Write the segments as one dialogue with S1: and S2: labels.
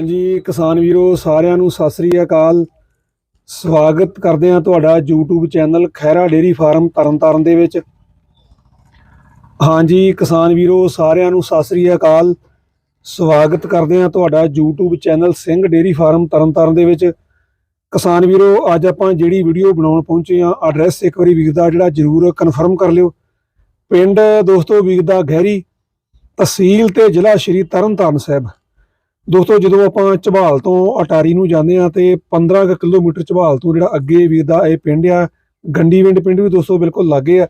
S1: ਹਾਂਜੀ, ਕਿਸਾਨ ਵੀਰੋ, ਸਾਰਿਆਂ ਨੂੰ ਸਤਿ ਸ੍ਰੀ ਅਕਾਲ। ਸਵਾਗਤ ਕਰਦੇ ਹਾਂ ਤੁਹਾਡਾ YouTube channel Khaira dairy farm Tarn Taran ਦੇ ਵਿੱਚ। ਹਾਂਜੀ, ਕਿਸਾਨ ਵੀਰੋ, ਸਾਰਿਆਂ ਨੂੰ ਸਤਿ ਸ੍ਰੀ ਅਕਾਲ। ਸਵਾਗਤ ਕਰਦੇ ਹਾਂ ਤੁਹਾਡਾ YouTube channel Singh dairy farm Tarn Taran ਦੇ ਵਿੱਚ। ਕਿਸਾਨ ਵੀਰੋ, ਅੱਜ ਆਪਾਂ ਜਿਹੜੀ ਵੀਡੀਓ ਬਣਾਉਣ ਪਹੁੰਚੇ ਹਾਂ, ਐਡਰੈਸ ਇੱਕ ਵਾਰੀ ਵੀਰ ਦਾ ਜਿਹੜਾ ਜਰੂਰ ਕਨਫਰਮ ਕਰ ਲਿਓ। ਪਿੰਡ ਦੋਸਤੋ ਵੀਰ ਦਾ ਗਹਿਰੀ ਤਹਿਸੀਲ ਤੇ ਜ਼ਿਲ੍ਹਾ ਸ਼੍ਰੀ ਤਰਨਤਾਰਨ ਸਾਹਿਬ। ਦੋਸਤੋ, ਜਦੋਂ ਆਪਾਂ ਝਬਾਲ ਤੋਂ ਅਟਾਰੀ ਨੂੰ ਜਾਂਦੇ ਆ ਤੇ 15 ਕੁ ਕਿਲੋਮੀਟਰ ਝਬਾਲ ਤੋਂ ਜਿਹੜਾ ਅੱਗੇ ਵੀਰ ਦਾ ਇਹ ਪਿੰਡ ਆ ਗੰਡੀਵਿੰਡ ਪਿੰਡ ਵੀ ਦੋਸਤੋ ਬਿਲਕੁਲ ਲਾਗੇ ਆ।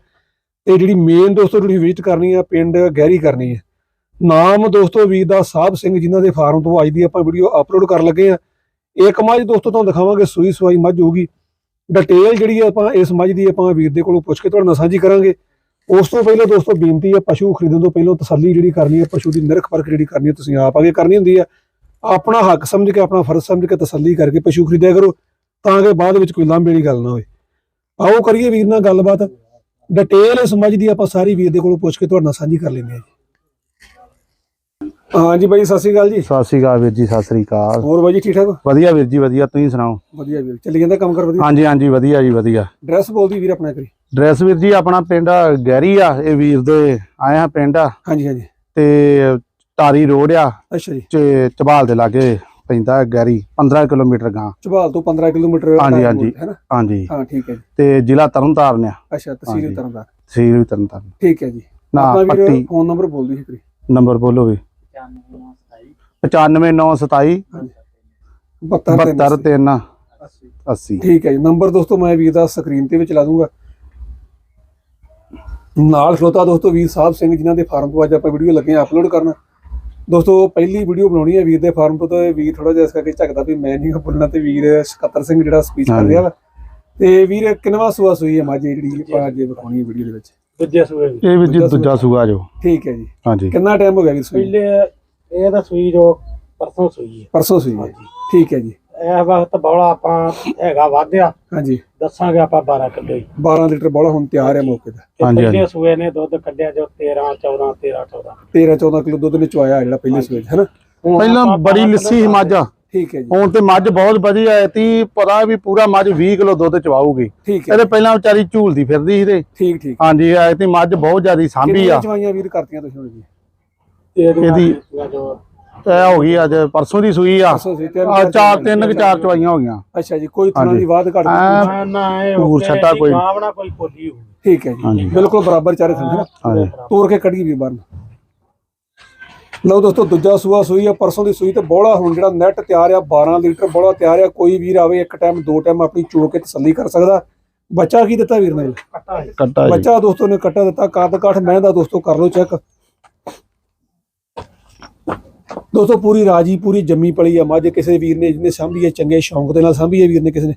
S1: ਤੇ ਜਿਹੜੀ ਮੇਨ ਦੋਸਤੋ ਜਿਹੜੀ ਵਿਜ਼ਿਟ ਕਰਨੀ ਆ, ਪਿੰਡ ਗਹਿਰੀ ਕਰਨੀ ਹੈ ਨਾਮ ਦੋਸਤੋ ਵੀਰ ਦਾ ਸਾਹਿਬ ਸਿੰਘ ਜਿਨ੍ਹਾਂ ਦੇ ਫਾਰਮ ਤੋਂ ਅੱਜ ਦੀ ਆਪਾਂ ਵੀਡੀਓ ਅਪਲੋਡ ਕਰਨ ਲੱਗੇ ਆ। ਇੱਕ ਮੱਝ ਦੋਸਤੋ ਤੁਹਾਨੂੰ ਦਿਖਾਵਾਂਗੇ, ਸੂਈ ਸਵਾਈ ਮੱਝ ਹੋਊਗੀ। ਡਿਟੇਲ ਜਿਹੜੀ ਆ ਆਪਾਂ ਇਸ ਮੱਝ ਦੀ ਆਪਾਂ ਵੀਰ ਦੇ ਕੋਲੋਂ ਪੁੱਛ ਕੇ ਤੁਹਾਡੇ ਨਾਲ ਸਾਂਝੀ ਕਰਾਂਗੇ। ਉਸ ਤੋਂ ਪਹਿਲਾਂ ਦੋਸਤੋ ਬੇਨਤੀ ਹੈ ਪਸ਼ੂ ਖਰੀਦਣ ਤੋਂ ਪਹਿਲਾਂ ਤਸੱਲੀ ਜਿਹੜੀ ਕਰਨੀ ਹੈ ਪਸ਼ੂ ਦੀ ਨਿਰਖ ਪਰਖ ਜਿਹੜੀ ਕਰਨੀ ਹੈ ਤੁਸੀਂ ਆਪ ਆਗੇ ਕਰਨੀ ਹੁੰਦੀ ਹੈ ਆਪਣਾ ਹੱਕ ਸਮਝ ਕੇ ਆਪਣਾ ਫਰਜ਼ ਸਮਝ ਕੇ ਤਸੱਲੀ ਕਰਕੇ ਪਸ਼ੂ ਖਰੀਦਿਆ ਕਰੋ ਤਾਂ ਕਿ ਬਾਅਦ ਵਿੱਚ ਕੋਈ ਲਾਂਭੇ ਵਾਲੀ ਗੱਲ ਨਾ ਹੋਵੇ ਆਓ ਕਰੀਏ ਵੀਰ ਨਾਲ ਗੱਲਬਾਤ। ਡਿਟੇਲ ਇਸ ਮੱਝ ਦੀ ਆਪਾਂ ਸਾਰੀ ਵੀਰ ਦੇ ਕੋਲੋਂ ਪੁੱਛ ਕੇ ਤੁਹਾਡੇ ਨਾਲ ਸਾਂਝੀ ਕਰ ਲੈਂਦੇ ਹਾਂ ਜੀ। ਹਾਂਜੀ ਬਾਈ ਸਤਿ ਸ਼੍ਰੀ ਅਕਾਲ ਜੀ।
S2: ਸਤਿ ਸ਼੍ਰੀ ਅਕਾਲ ਵੀਰ ਜੀ ਸਤਿ ਸ਼੍ਰੀ ਅਕਾਲ।
S1: ਹੋਰ ਬਾਈ ਜੀ ਠੀਕ ਠਾਕ
S2: ਵਧੀਆ ਵੀਰ ਜੀ ਵਧੀਆ। ਤੁਸੀਂ ਸੁਣਾਓ?
S1: ਵਧੀਆ ਵੀਰ ਚੱਲੀ ਜਾਂਦਾ ਕੰਮ ਕਰ ਵਧੀਆ?
S2: ਹਾਂਜੀ ਹਾਂਜੀ ਵਧੀਆ ਜੀ ਵਧੀਆ।
S1: ਡਰੈਸ ਬੋਲਦੀ ਵੀਰ ਆਪਣਾ ਕਰੀ
S2: ਡਰੈਸ ਵੀਰ ਜੀ ਆਪਣਾ ਪਿੰਡ ਗਹਿਰੀ ਆ ਇਹ ਵੀਰ ਦੇ ਆਇਆ ਪਿੰਡ ਆ।
S1: ਹਾਂਜੀ ਹਾਂਜੀ।
S2: ਤੇ ਟਾਰੀ ਰੋਡ ਆ
S1: ਅੱਛਾ ਜੀ।
S2: ਚ ਚਬਾਲ ਦੇ ਲਾਗੇ ਪੈਂਦਾ ਹੈ ਗਹਿਰੀ 15 ਕਿਲੋਮੀਟਰ ਗਾਂ।
S1: ਝਬਾਲ ਤੋਂ 15 ਕਿਲੋਮੀਟਰ
S2: ਹਾਂਜੀ, ਹਾਂਜੀ।
S1: road ਹੈ ਨਾ?
S2: ਹਾਂਜੀ।
S1: ਹਾਂ ਠੀਕ ਹੈ ਜੀ।
S2: ਤੇ ਜ਼ਿਲ੍ਹਾ ਤਰਨਤਾਰਨ ਆ।
S1: ਅੱਛਾ ਤਹਿਸੀਲ। ਤਰਨਤਾਰਨ।
S2: ਤਹਿਸੀਲ ਵੀ ਤਰਨਤਾਰਨ।
S1: ਠੀਕ ਹੈ ਜੀ।
S2: ਨਾ ਪੱਟੀ।
S1: ਫੋਨ ਨੰਬਰ ਬੋਲ ਦਿਓ ਕਰੀ
S2: ਨੰਬਰ ਬੋਲੋ ਵੀ। 95927
S1: 72
S2: 72 80
S1: ਠੀਕ ਹੈ ਜੀ। ਨੰਬਰ ਦੋਸਤੋ ਮੈਂ ਵੀਰ ਦਾ ਸਕਰੀਨ ਤੇ ਵੀ ਚਲਾ ਦੂੰਗਾ। ਨਾਲ ਖਲੋਤਾ ਦੋਸਤੋ ਵੀਰ ਸਾਹਿਬ ਸਿੰਘ ਜਿਨ੍ਹਾਂ ਦੇ ਫਾਰਮ ਤੋਂ ਅੱਜ ਆਪਾਂ ਵੀਡੀਓ ਲੱਗੇ ਆ ਅਪਲੋਡ ਕਰਨ। ਦੋਸਤੋ ਪਹਿਲੀ ਵੀਡੀਓ ਬਣਾਉਣੀ ਹੈ ਵੀਰ ਦੇ ਫਾਰਮ ਤੋਂ ਤੇ ਵੀਰ ਥੋੜਾ ਜਿਹਾ ਇਸ ਕਰਕੇ ਝਕਦਾ ਵੀ ਮੈਂ ਨਹੀਂ ਬੋਲਣਾ ਤੇ ਵੀਰ ਸਕੱਤਰ ਸਿੰਘ ਜਿਹੜਾ ਸਪੀਚ ਕਰ ਰਿਹਾ ਵਾ। ਤੇ ਵੀਰ ਕਿੰਨਵਾ ਸੂਆ ਸੂਈ ਹੈ ਮਾਝੇ ਜਿਹੜੀ ਆਪਾਂ ਅੱਜ ਵਿਖਾਉਣੀ ਹੈ ਵੀਡੀਓ ਦੇ ਵਿੱਚ?
S3: ਦੂਜੇ ਵੀ।
S2: ਇਹ ਵੀਰ ਜੀ ਦੂਜਾ ਸੂਆ। ਜੋ।
S1: ਠੀਕ ਹੈ ਜੀ।
S2: ਹਾਂਜੀ।
S1: ਕਿੰਨਾ ਟਾਈਮ ਹੋ ਗਿਆ ਵੀਰ ਸੂਈ
S3: ਪਹਿਲੇ ਇਹ ਤਾਂ ਸੂਈ ਜੋ ਪਰਸੋਂ ਸੂਈ ਹੈ।
S1: ਪਰਸੋਂ ਸੂਈ ਹੈ। ਠੀਕ ਹੈ ਜੀ।
S3: ਇਹ ਵਕਤ ਬੌਲਾ ਆਪਾਂ ਹੈਗਾ ਵਾਧਿਆ।
S1: ਹਾਂਜੀ।
S3: ਦੱਸਾਂਗੇ ਆਪਾਂ 12 ਕਿਲੋ ਹੀ।
S1: 12 ਲੀਟਰ ਬੋਲਾ ਹੁਣ ਤਿਆਰ ਹੈ ਮੌਕੇ ਦਾ
S3: ਤੇ
S2: ਹਾਂਜੀ,
S3: ਪਹਿਲੇ
S2: ਹਾਂਜੀ।
S3: ਸੂਏ ਨੇ ਦੁੱਧ ਕੱਢਿਆ ਜੋ 13 14 13 14
S1: 13 14 ਕਿਲੋ ਦੁੱਧ ਨੇ ਚੁਆਇਆ ਜਿਹੜਾ ਪਹਿਲੇ ਸੂਏ 'ਚ ਹੈ ਨਾ
S3: ਹੁਣ
S2: ਪਹਿਲਾਂ
S3: ਆਪਾਂ
S2: ਬੜੀ
S3: 12
S2: ਲੱਸੀ ਸੀ ਮੱਝ।
S1: ਠੀਕ ਹੈ ਜੀ।
S2: ਹੁਣ ਤੇ ਮੱਝ ਬਹੁਤ ਵਧੀਆ ਐ ਤੀ ਪਤਾ ਵੀ ਪੂਰਾ ਮੱਝ 20 ਕਿਲੋ ਦੁੱਧ ਚਵਾਊਗੀ।
S1: ਠੀਕ ਹੈ।
S2: ਇਹਦੇ ਪਹਿਲਾਂ ਵਿਚਾਰੀ ਝੂਲਦੀ ਫਿਰਦੀ ਸੀ ਤੇ।
S1: ਠੀਕ ਠੀਕ।
S2: ਹਾਂਜੀ ਐ ਤੇ ਮੱਝ ਬਹੁਤ ਜ਼ਿਆਦੀ ਸਾਂਭੀ
S1: ਕਿੰਨੀਆਂ
S2: ਆ
S1: ਚਵਾਈਆਂ ਵੀਰ ਕਰਤੀਆਂ ਤੁਸੀਂ ਹੁਣ ਜੀ?
S3: ਇਹਦੀ
S2: ਇਹਦੀ-
S3: ਸੂਆ
S2: ਇਹ ਹੋ ਗਈ ਅੱਜ ਪਰਸੋਂ ਦੀ ਸੂਈ ਆ।
S1: ਪਰਸੋਂ ਸੀ ਤਿੰਨ
S2: ਆ ਚਾਰ ਤਿੰਨ ਕਿ ਚਾਰ ਚਵਾਈਆਂ ਹੋ ਗਈਆਂ।
S1: ਅੱਛਾ ਜੀ ਕੋਈ ਤਰ੍ਹਾਂ। ਦੀ ਵਾਧ ਘਟ
S2: ਐਂ
S3: ਨਾ ਨਾ ਇਹ
S2: ਧੂੜ ਛੱਟਾ ਕੋਈ-
S3: ਗਾਵਣਾ ਕੋਈ ਪੋਲੀ ਹੋਊ।
S1: ਠੀਕ ਹੈ ਜੀ।
S2: ਹਾਂਜੀ।
S1: ਬਿਲਕੁਲ ਬਰਾਬਰ ਚਾਰੇ ਹੈ
S2: ਹਾਂਜੀ।
S1: ਤੋੜ ਕੇ ਕੱਢੀ ਵੀ ਬਾਹਰ ਨੂੰ। ਲਓ ਦੋਸਤੋ ਦੂਜਾ ਸੂਆ ਸੂਈ ਆ ਪਰਸੋਂ ਦੀ ਸੂਈ ਤੇ ਬੋਲਾ ਹੁਣ ਜਿਹੜਾ ਨੈਟ ਤਿਆਰ ਆ 12 ਲੀਟਰ ਬੋਲਾ ਤਿਆਰ ਆ। ਕੋਈ ਵੀਰ ਆਵੇ ਇੱਕ ਟਾਈਮ ਦੋ ਟਾਈਮ ਆਪਣੀ ਚੋ ਕੇ ਤਸੱਲੀ ਕਰ ਸਕਦਾ। ਬੱਚਾ ਕੀ ਦਿੱਤਾ ਵੀਰ ਨੇ।
S3: ਕੱਟਾ
S2: ਜੀ।
S1: ਬੱਚਾ ਦੋਸਤੋ ਨੇ ਕੱਟਾ ਦਿੱਤਾ ਕੱਦ ਕਾਠ ਮੈਂ ਦਾ ਦੋਸਤੋ ਕਰ ਲਓ ਚੈੱਕ ਦੋਸਤੋ ਪੂਰੀ ਰਾਜੀ ਪੂਰੀ ਜੰਮੀ ਪਲੀ ਆ। ਮੱਝ ਕਿਸੇ ਵੀਰ ਨੇ ਜਿਹਨੇ ਸਾਂਭੀ ਹੈ ਚੰਗੇ ਸ਼ੌਂਕ ਦੇ ਨਾਲ ਸਾਂਭੀ ਹੈ ਵੀਰ ਨੇ ਕਿਸੇ ਨੇ।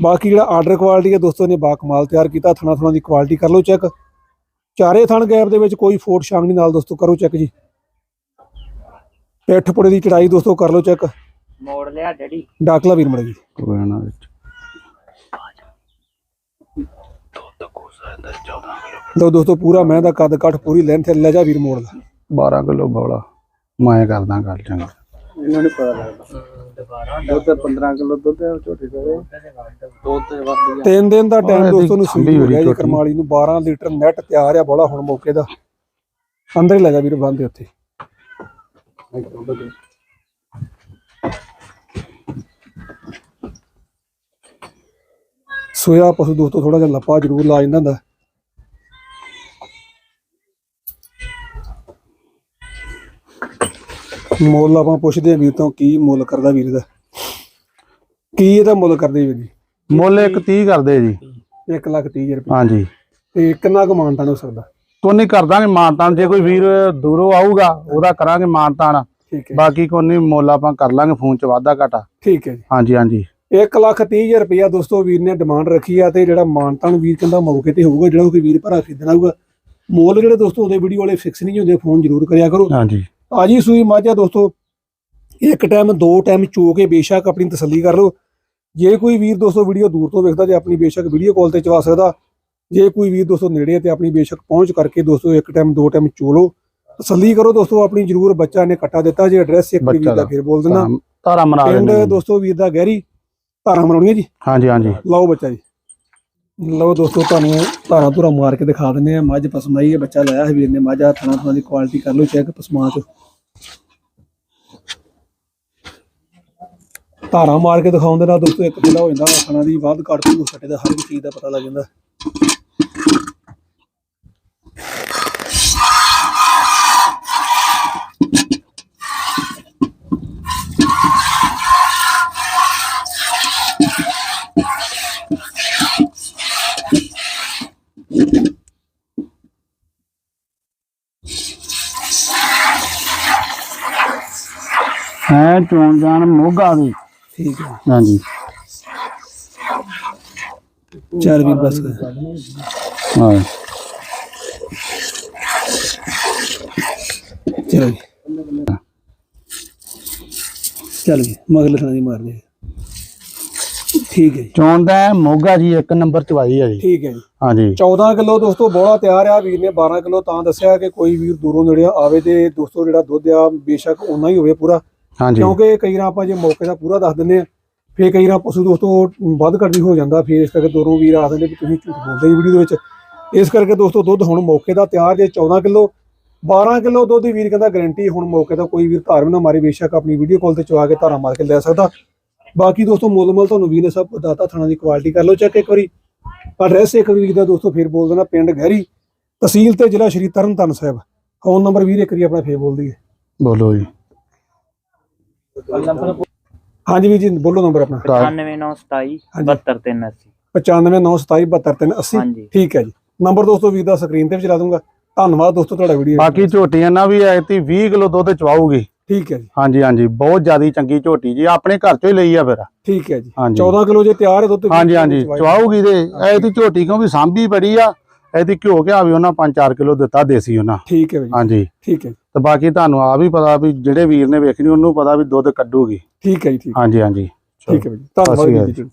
S1: ਬਾਕੀ ਜਿਹੜਾ ਆਰਡਰ ਕੁਆਲਿਟੀ ਹੈ ਦੋਸਤੋ ਨੇ ਬਾ ਕਮਾਲ ਤਿਆਰ ਕੀਤਾ। ਥਣਾ ਥਣਾ ਦੀ ਕੁਆਲਿਟੀ ਕਰ ਲਓ ਚੈੱਕ ਚਾਰੇ ਥਣ ਗੈਪ ਦੇ ਵਿੱਚ ਕੋਈ ਫੋਟ ਛਾਂਗ ਨਹੀਂ ਨਾਲ ਦੋਸਤੋ ਕਰੋ ਚੈੱਕ ਜੀ। ਪਿੱਠ ਪੁੜੇ ਦੀ ਚੜਾਈ ਦੋਸਤੋ ਕਰ ਲਓ ਚੈੱਕ
S3: ਮੋੜ ਲਿਆ ਡੈਡੀ।
S1: ਡਾਕਲਾ ਵੀਰ ਮੜੇ ਜੀ।
S2: ਕੋਈ ਨਾ ਵਿੱਚ।
S1: ਲਓ ਦੋਸਤੋ ਪੂਰਾ ਮੈਂ ਦਾ ਕੱਦ ਕਾਠ ਪੂਰੀ ਲੈਂਥ ਲੈ ਜਾ ਵੀਰ ਮੋੜ ਦਾ।
S2: 12 ਕਿਲੋ ਬੋਲਾ। ਮੈਂ ਕਰਦਾ ਗੱਲ ਚੰਗਾ।
S3: ਇਹਨਾਂ ਨੂੰ ਪਤਾ ਲੱਗਦਾ। ਦੁੱਧ 15 ਕਿਲੋ ਦੁੱਧ ਝੋਟੀ ਦੇ ਦੁੱਧ ਵੱਧ
S1: ਤਿੰਨ ਦਿਨ ਦਾ ਟਾਈਮ ਦੋਸਤੋ ਨੂੰ ਸੂਈ ਹੋ ਗਿਆ ਜੀ। ਕਰਮਾਲੀ ਨੂੰ 12 ਲੀਟਰ ਨੈਟ ਤਿਆਰ ਆ ਬੋਲਾ ਹੁਣ ਮੌਕੇ ਦਾ। ਅੰਦਰ ਹੀ ਲੈ ਜਾ ਵੀਰ ਬੰਦੇ ਉੱਥੇ। ਸੋਇਆ ਪਸ਼ੂ ਦੋਸਤੋ ਥੋੜਾ ਜਿਹਾ ਲੱਪਾ ਜ਼ਰੂਰ ਲਾ ਜਾਂਦਾ ਹੁੰਦਾ ਮੁੱਲ ਆਪਾਂ ਪੁੱਛਦੇ ਆ ਵੀਰ ਤੋਂ ਕੀ ਮੁੱਲ ਕਰਦਾ ਵੀਰ ਦਾ। ਕੀ ਇਹਦਾ ਮੁੱਲ ਕਰਦੇ ਵੀਰ ਜੀ?
S2: ਮੁੱਲ ਇੱਕ 30 ਕਰਦੇ ਜੀ।
S1: 1 ਲੱਖ 30 ਰੁਪਏ।
S2: ਹਾਂਜੀ।
S1: ਤੇ ਕਿੰਨਾ ਕੁ ਮਾਨਤਾਨ ਹੋ ਸਕਦਾ?
S2: ਕੋਈ ਨਹੀਂ ਕਰਦਾਂਗੇ ਮਾਨਤਾਨ ਜੇ ਕੋਈ ਵੀਰ ਦੂਰੋਂ ਆਊਗਾ ਉਹਦਾ ਕਰਾਂਗੇ ਮਾਨਤਾਨ।
S1: ਠੀਕ ਹੈ।
S2: ਬਾਕੀ ਕੋਈ ਨਹੀਂ ਮੁੱਲ ਆਪਾਂ ਕਰ ਲਾਂਗੇ ਫੋਨ ਚ ਵਾਧਾ ਘਾਟਾ।
S1: ਠੀਕ ਹੈ ਜੀ।
S2: ਹਾਂਜੀ ਹਾਂਜੀ।
S1: 1 ਲੱਖ 30 ਰੁਪਇਆ ਦੋਸਤੋ ਵੀਰ ਨੇ ਡਿਮਾਂਡ ਰੱਖੀ ਆ ਤੇ ਜਿਹੜਾ ਮਾਨਤਾਨ ਵੀਰ ਕਹਿੰਦਾ ਮੌਕੇ ਤੇ ਹੋਊਗਾ ਜਿਹੜਾ ਕੋਈ ਵੀਰ ਭਰਾ ਖਰੀਦਣਾ ਹੋਊਗਾ ਮੁੱਲ ਜਿਹੜੇ ਦੋਸਤੋ ਉਹਦੇ ਵੀਡੀਓ ਵਾਲੇ ਫਿਕਸ ਨਹੀਂ ਹੁੰਦੇ ਫੋਨ ਜ਼ਰੂਰ ਕਰਿਆ ਕਰੋ।
S2: ਹਾਂਜੀ।
S1: ਆਜੀ ਸੂਈ ਮਾਝਾ ਦੋਸਤੋ ਇੱਕ ਟਾਈਮ ਦੋ ਟਾਈਮ ਚੋ ਕੇ ਬੇਸ਼ੱਕ ਆਪਣੀ ਤਸੱਲੀ ਕਰ ਲਓ। ਜੇ ਕੋਈ ਵੀਰ ਦੋਸਤੋ ਵੀਡੀਓ ਦੂਰ ਤੋਂ ਵੇਖਦਾ ਤੇ ਆਪਣੀ ਬੇਸ਼ੱਕ ਵੀਡੀਓ ਕਾਲ ਤੇ ਚਵਾ ਸਕਦਾ। ਜੇ ਕੋਈ ਵੀਰ ਦੋਸਤੋ ਨੇੜੇ ਤੇ ਆਪਣੀ ਬੇਸ਼ੱਕ ਪਹੁੰਚ ਕਰਕੇ ਦੋਸਤੋ ਇੱਕ ਟਾਈਮ ਦੋ ਟਾਈਮ ਚੋ ਲਓ। ਤਸੱਲੀ ਕਰੋ ਦੋਸਤੋ ਆਪਣੀ ਜਰੂਰ ਬੱਚਾ ਨੇ ਕੱਟਾ ਦਿੱਤਾ। ਜੇ ਐਡਰੈਸ ਇੱਕ ਵਾਰੀ ਦਾ। ਫਿਰ ਬੋਲ ਦੇਣਾ
S2: ਧਾਰਾ- ਧਾਰਾ ਮਰਾ
S1: ਪਿੰਡ ਦੋਸਤੋ ਵੀਰ ਦਾ ਗਹਿਰੀ ਧਾਰਾਂ ਮਰਾਉਣੀਆਂ ਜੀ।
S2: ਹਾਂਜੀ ਹਾਂਜੀ।
S1: ਲਓ ਬੱਚਾ ਜੀ। ਲਓ ਦੋਸਤੋ, ਤੁਹਾਨੂੰ ਧਾਰਾਂ ਧੁਰਾ ਮਾਰ ਕੇ ਦਿਖਾ ਦਿੰਦੇ ਆ ਮੱਝ ਪਸਮਾਈ ਹੈ, ਬੱਚਾ ਲਾਇਆ ਹੈ ਵੀਰ ਨੇ। ਮੱਝ ਆ, ਥਣਾ ਥਣਾ ਦੀ ਕੁਆਲਿਟੀ ਕਰ ਲਓ ਚੈੱਕ ਪਸਮਾ ਚੋ। ਧਾਰਾ ਮਾਰ ਕੇ ਦਿਖਾਉਣ ਦੇ ਨਾਲ ਦੋਸਤੋ, ਇੱਕ ਕਿਲਾ ਹੋ ਜਾਂਦਾ ਥਣਾ ਦੀ ਵੱਧ ਘੱਟ ਤੋਂ ਸੱਟੇ ਦਾ, ਹਰ ਇੱਕ ਚੀਜ਼ ਦਾ ਪਤਾ ਲੱਗ ਜਾਂਦਾ।
S2: ਹੈ ਚੋਣ ਜਾਣ ਮੋਗਾ ਦੀ
S1: ਠੀਕ ਹੈ
S2: ਹਾਂਜੀ।
S1: ਚੱਲ ਵੀਰ ਬਸ।
S2: ਹਾਂ।
S1: ਚਲੋ ਜੀ ਚੱਲ ਜੀ ਮਗਲੇ ਥਾਂ ਦੀ ਮਾਰ ਦੇ। ਠੀਕ ਹੈ ਜੀ।
S2: ਚੋਣ ਦਾ ਮੋਗਾ ਜੀ ਇੱਕ ਨੰਬਰ ਚਵਾਈ ਹੈ ਜੀ।
S1: ਠੀਕ ਹੈ ਜੀ।
S2: ਹਾਂਜੀ।
S1: 14 ਕਿਲੋ ਦੋਸਤੋ ਬੋਲਾ ਤਿਆਰ ਆ ਵੀਰ ਨੇ 12 ਕਿਲੋ ਤਾਂ ਦੱਸਿਆ ਕਿ ਕੋਈ ਵੀਰ ਦੂਰੋਂ ਨੇੜੇ ਆਵੇ ਤੇ ਦੋਸਤੋ ਜਿਹੜਾ ਦੁੱਧ ਆ ਬੇਸ਼ੱਕ ਉਨਾ ਹੀ ਹੋਵੇ ਪੂਰਾ।
S2: ਹਾਂਜੀ।
S1: ਕਿਉਂਕਿ ਕਈ ਵਾਰ ਆਪਾਂ ਜੇ ਮੌਕੇ ਦਾ ਪੂਰਾ ਦੱਸ ਦਿੰਨੇ ਆ ਫੇਰ ਕਈ ਵਾਰ ਪਸ਼ੂ ਦੋਸਤੋ ਵੱਧ ਘੱਟ ਵੀ ਹੋ ਜਾਂਦਾ ਫੇਰ ਇਸ ਕਰਕੇ ਦੂਰੋਂ ਵੀਰ ਆ ਦਿੰਦੇ ਵੀ ਤੁਸੀਂ ਝੂਠ ਬੋਲਦੇ ਜੀ ਵੀਡੀਓ ਦੇ ਵਿੱਚ। ਇਸ ਕਰਕੇ ਦੋਸਤੋ ਦੁੱਧ ਹੁਣ ਮੌਕੇ ਦਾ ਤਿਆਰ ਜੇ 14 ਕਿਲੋ 12 ਕਿਲੋ ਦੁੱਧ ਦੀ ਵੀਰ ਕਹਿੰਦਾ ਗਾਰੰਟੀ ਹੁਣ ਮੌਕੇ ਦਾ ਕੋਈ ਵੀਰ ਧਾਰ ਨਾ ਮਾਰੇ ਬੇਸ਼ੱਕ ਆਪਣੀ ਵੀਡੀਓ ਕਾਲ ਤੇ ਚਵਾ ਕੇ ਧਾਰਾ ਮਾਰ ਕੇ ਲੈ ਸਕਦਾ। ਬਾਕੀ ਦੋਸਤੋ ਮੁੱਲ ਮੁੱਲ ਤੁਹਾਨੂੰ ਵੀਰ ਨੇ ਸਭ ਦਾਤਾ ਥਾਣਾ ਦੀ ਕੁਆਲਿਟੀ ਕਰ ਲਓ ਚੈੱਕ ਇੱਕ ਵਾਰੀ। ਐਡਰੈਸ ਇੱਕ ਵਾਰੀ ਦਾ ਦੋਸਤੋ ਫੇਰ ਬੋਲ ਦੇਣਾ ਪਿੰਡ ਗਹਿਰੀ ਤਹਿਸੀਲ ਤੇ ਜ਼ਿਲ੍ਹਾ ਸ਼੍ਰੀ ਤਰਨਤਾਰਨ ਸਾਹਿਬ। ਫੋਨ ਨੰਬਰ ਵੀਰ ਇੱਕ ਵਾਰੀ ਆਪਣਾ ਫੇਰ ਬੋਲ ਦਈਏ।
S2: ਬੋਲੋ ਜੀ।
S1: ਹਾਂਜੀ ਵੀਰ ਜੀ ਬੋਲੋ ਨੰਬਰ ਆਪਣਾ।
S3: 9927
S1: ਹਾਂਜੀ।
S3: 72380
S1: 9597277280
S3: ਹਾਂਜੀ।
S1: ਠੀਕ ਹੈ ਜੀ। ਨੰਬਰ ਦੋਸਤੋ ਵੀਰ ਦਾ ਸਕਰੀਨ ਤੇ ਵੀ ਚਲਾ ਦੂੰਗਾ ਧੰਨਵਾਦ ਦੋਸਤੋ ਤੁਹਾਡਾ ਵੀਡੀਓ
S2: ਬਾਕੀ ਝੋਟੀਆਂ ਨਾ ਵੀ ਐਤੀ 20 ਕਿਲੋ ਦੁੱਧ ਚਵਾਉਗੀ
S1: ਠੀਕ ਹੈ ਜੀ।
S2: ਹਾਂਜੀ ਹਾਂਜੀ। ਬਹੁਤ ਜ਼ਿਆਦੀ ਚੰਗੀ ਝੋਟੀ ਜੀ। ਆਪਣੇ ਘਰ ਚੋਂ ਹੀ ਲਈ ਆ ਫਿਰ।
S1: ਠੀਕ ਹੈ ਜੀ।
S2: ਹਾਂਜੀ।
S1: 14 ਕਿਲੋ ਜੇ ਤਿਆਰ ਹੈ ਦੁੱਧ
S2: ਹਾਂਜੀ ਹਾਂਜੀ। ਚਵਾਉਗੀ ਤੇ ਐਤੀ ਝੋਟੀ ਕਿਉਂ ਵੀ ਸਾਂਭੀ ਬੜੀ ਆ। ਐਤੀ ਘਿਓ ਘਿਆ ਵੀ ਉਹਨਾਂ 5-4 ਕਿਲੋ ਦਿੱਤਾ ਦੇਸੀ ਉਹਨਾਂ।
S1: ਠੀਕ ਹੈ ਜੀ
S2: ਹਾਂਜੀ।
S1: ਠੀਕ ਹੈ।
S2: ਤੇ ਬਾਕੀ ਤੁਹਾਨੂੰ ਆ ਵੀ ਪਤਾ ਵੀ ਜਿਹੜੇ ਵੀਰ ਨੇ ਵੇਖਣੀ ਉਹਨੂੰ ਪਤਾ ਵੀ ਦੁੱਧ ਕੱਢੂਗੀ।
S1: ਠੀਕ ਹੈ ਜੀ ਠੀਕ
S2: ਹਾਂਜੀ ਹਾਂਜੀ।
S1: ਠੀਕ ਹੈ ਜੀ ਧੰਨਵਾਦ ਜੀ।